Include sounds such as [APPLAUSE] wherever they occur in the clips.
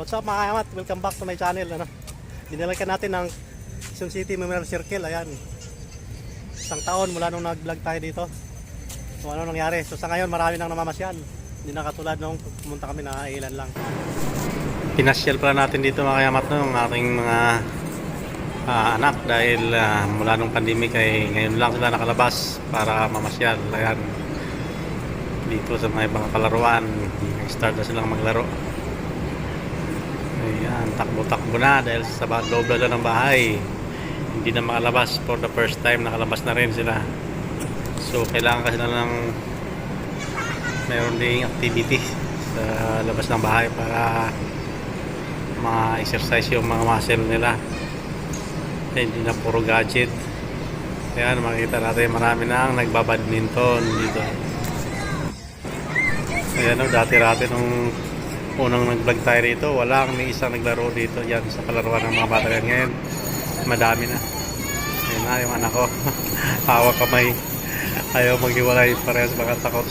What's up mga kayamat? Welcome back to my channel. Ano? Dinalakan natin ng Quezon City Memorial Circle. Ayan. Isang taon mula nung nag-vlog tayo dito. So ano nangyari? So sa ngayon marami nang namamasyan. Hindi na katulad nung pumunta kami na ilan lang. Pinasyal pala natin dito mga kayamat no, ng ating mga ah, anak dahil ah, mula nung pandemic ay ngayon lang sila nakalabas para mamasyal. Ayan. Dito sa mga ibang kalaruan. Nag-start na silang maglaro. Ayan, takbo-takbo na dahil sa loob na ng bahay. Hindi na makalabas for the first time, nakalabas na rin sila. So, kailangan kasi na lang meron ding activity sa labas ng bahay para ma-exercise yung mga muscle nila. Eh, hindi na puro gadget. Ayan, makikita natin marami na ang nagbabadminton dito. Ayan dati-dati nung unang nag-vlog tayo dito, wala kang may isang naglaro dito yan sa kalaruan ng mga bata yan. Ngayon, madami na. Ayun na, yung anak ko. [LAUGHS] Hawak kamay. Ayaw maghiwalay parehas mga takot.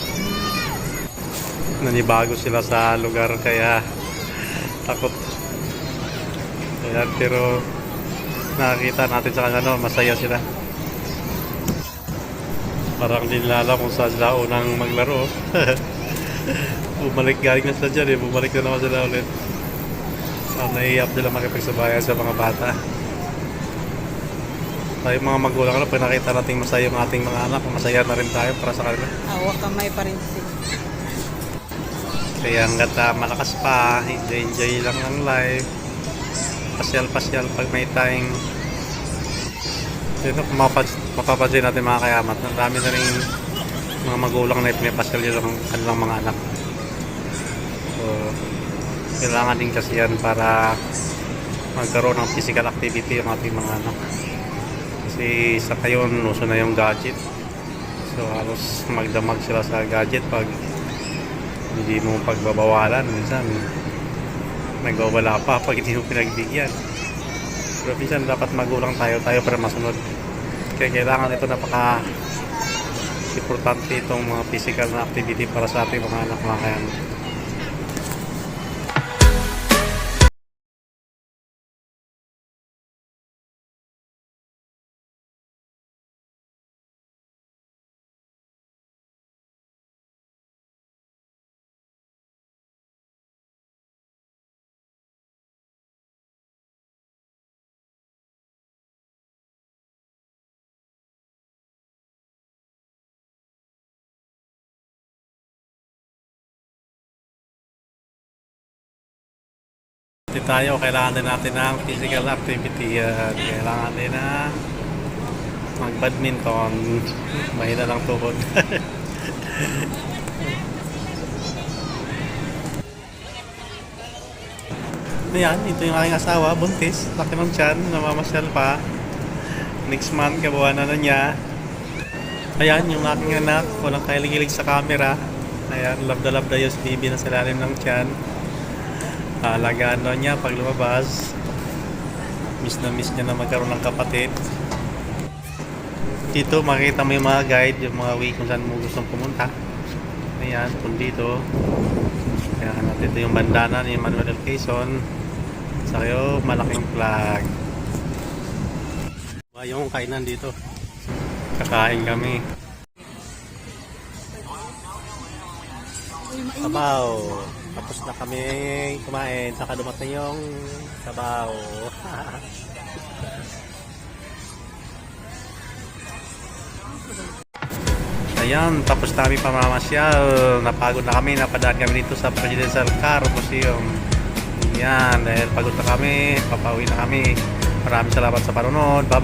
Nanibago sila sa lugar kaya takot. Ayan, pero nakakita natin sa kanila, masaya sila. Parang hindi nila alam kung saan sila unang maglaro. [LAUGHS] bumalik galing na sila dyan eh. Bumalik na naman sila ulit. Uh, naiiyap nila makipagsabayan sa mga bata. Tayo mga magulang ano, pag nakita natin masaya yung ating mga anak, masaya na rin tayo para sa kanila. Hawak kamay pa rin si Kaya hanggat ah, malakas pa, enjoy lang ang life. Pasyal-pasyal pag may time. Mapap- mapapansin natin mga kayamat, ang dami na rin mga magulang na pasyal yun ang kanilang mga anak. So, kailangan din kasi yan para magkaroon ng physical activity yung ating mga anak. Kasi sa kayon, uso na yung gadget. So, halos magdamag sila sa gadget pag hindi mo pagbabawalan. Minsan, nagwawala pa pag hindi mo pinagbigyan. Pero minsan dapat magulang tayo, tayo para masunod. Kaya kailangan ito napaka importante itong mga physical na activity para sa ating mga anak mga kayan. Hindi tayo, kailangan din natin ng physical activity. yan. kailangan din na mag-badminton. Mahina lang tuhod. [LAUGHS] Ayan, ito yung aking asawa, buntis. Laki ng tiyan, namamasyal pa. Next month, kabuwanan na niya. Ayan, yung aking anak, walang kahilig sa camera. Ayan, na yung baby na sa lalim ng tiyan. Alagaan daw niya pag lumabas. Miss na miss niya na magkaroon ng kapatid. Dito makikita mo yung mga guide, yung mga way kung saan mo gustong pumunta. Ayan, kung dito. Ayan, at ito yung bandana ni Manuel L. Quezon. Sa kayo, malaking flag. Ba, yung kainan dito. Kakain kami. Sabaw. Tapos na kami kumain. Saka dumating yung sabaw. [LAUGHS] Ayan, tapos namin pamamasyal. Napagod na kami. Napadaan kami dito sa Presidential Car Museum. Yan, dahil pagod na kami, papauwi na kami. Maraming salamat sa panunod. Bye